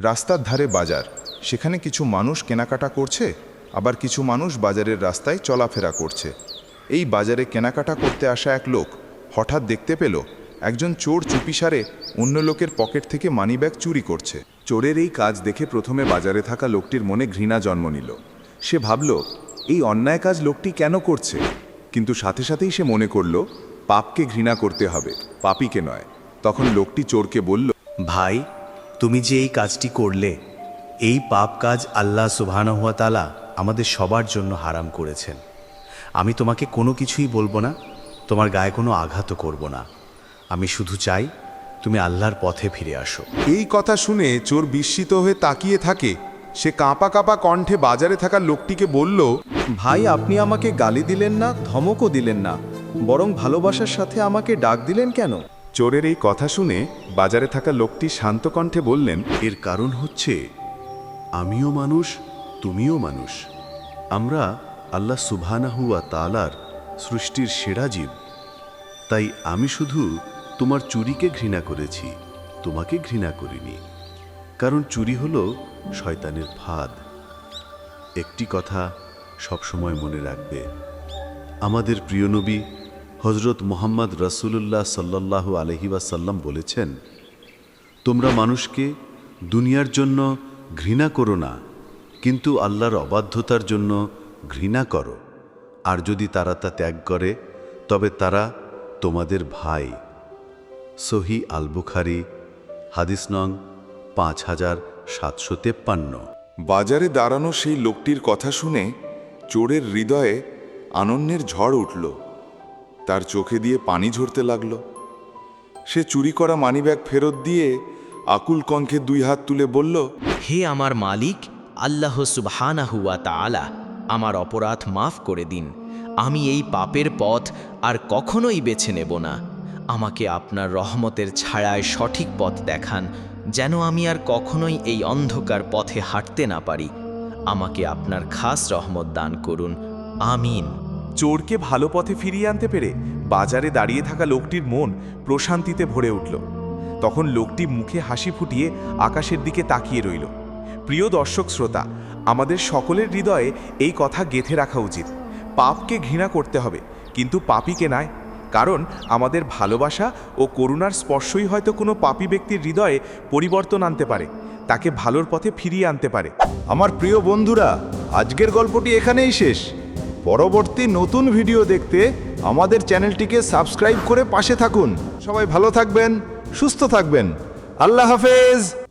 রাস্তার ধারে বাজার। সেখানে কিছু মানুষ কেনাকাটা করছে, আবার কিছু মানুষ বাজারের রাস্তায় চলাফেরা করছে। এই বাজারে কেনাকাটা করতে আসা এক লোক হঠাৎ দেখতে পেল, একজন চোর চুপিসারে অন্য লোকের পকেট থেকে মানিব্যাগ চুরি করছে। চোরের এই কাজ দেখে প্রথমে বাজারে থাকা লোকটির মনে ঘৃণা জন্ম নিল। সে ভাবল, এই অন্যায় কাজ লোকটি কেন করছে? কিন্তু সাথে সাথেই সে মনে করল, পাপকে ঘৃণা করতে হবে, পাপিকে নয়। তখন লোকটি চোরকে বলল, ভাই তুমি যে এই কাজটি করলে এই পাপ কাজ আল্লাহ সুবহানহাতালা আমাদের সবার জন্য হারাম করেছেন। আমি তোমাকে কোনো কিছুই বলব না তোমার গায়ে কোনো আঘাতও করব না। আমি শুধু চাই তুমি আল্লাহর পথে ফিরে আসো। এই কথা শুনে চোর বিস্মিত হয়ে তাকিয়ে থাকে। সে কাঁপা কাঁপা কণ্ঠে বাজারে থাকা লোকটিকে বলল ভাই আপনি আমাকে গালি দিলেন না ধমকও দিলেন না। বরং ভালোবাসার সাথে আমাকে ডাক দিলেন কেন? চোরের এই কথা শুনে বাজারে থাকা লোকটি শান্ত কণ্ঠে বললেন, এর কারণ হচ্ছে, আমিও মানুষ, তুমিও মানুষ। আমরা আল্লাহ সুবহানাহুয়া তালার সৃষ্টির সেরা জীব। তাই আমি শুধু তোমার চুরিকে ঘৃণা করেছি, তোমাকে ঘৃণা করিনি। কারণ চুরি হলো শয়তানের ফাঁদ। একটি কথা সবসময় মনে রাখবে, আমাদের প্রিয় নবী হজরত মোহাম্মদ রসুল্লাহ সাল্লাল্লাহু আলহি ওয়াসাল্লাম বলেছেন, তোমরা মানুষকে দুনিয়ার জন্য ঘৃণা করো না, কিন্তু আল্লাহর অবাধ্যতার জন্য ঘৃণা করো। আর যদি তারা তা ত্যাগ করে, তবে তারা তোমাদের ভাই। সহি আল বুখারি হাদিস নং পাঁচ হাজার সাতশো তেপ্পান্ন। বাজারে দাঁড়ানো সেই লোকটির কথা শুনে চোরের হৃদয়ে আনন্দের ঝড় উঠল। তার চোখে দিয়ে পানি ঝরতে লাগল। সে চুরি করা মানিব্যাগ ফেরত দিয়ে আকুল কণ্ঠে দুই হাত তুলে বলল, হে আমার মালিক, আল্লাহ সুবহানাহুয়া তাআলা, আমার অপরাধ মাফ করে দিন। আমি এই পাপের পথ আর কখনোই বেছে নেব না। আমাকে আপনার রহমতের ছায়ায় সঠিক পথ দেখান, যেন আমি আর কখনোই এই অন্ধকার পথে হাঁটতে না পারি। আমাকে আপনার খাস রহমত দান করুন। আমিন। চোরকে ভালো পথে ফিরিয়ে আনতে পেরে বাজারে দাঁড়িয়ে থাকা লোকটির মন প্রশান্তিতে ভরে উঠল। তখন লোকটি মুখে হাসি ফুটিয়ে আকাশের দিকে তাকিয়ে রইল। প্রিয় দর্শক শ্রোতা, আমাদের সকলের হৃদয়ে এই কথা গেথে রাখা উচিত। পাপকে ঘৃণা করতে হবে, কিন্তু পাপিকে নয় কারণ আমাদের ভালোবাসা ও করুণার স্পর্শই হয়তো কোনো পাপী ব্যক্তির হৃদয়ে পরিবর্তন আনতে পারে, তাকে ভালোর পথে ফিরিয়ে আনতে পারে। আমার প্রিয় বন্ধুরা, আজকের গল্পটি এখানেই শেষ। পরবর্তী নতুন ভিডিও দেখতে আমাদের চ্যানেলটিকে সাবস্ক্রাইব করে পাশে থাকুন। সবাই ভালো থাকবেন, সুস্থ থাকবেন। আল্লাহ হাফেজ।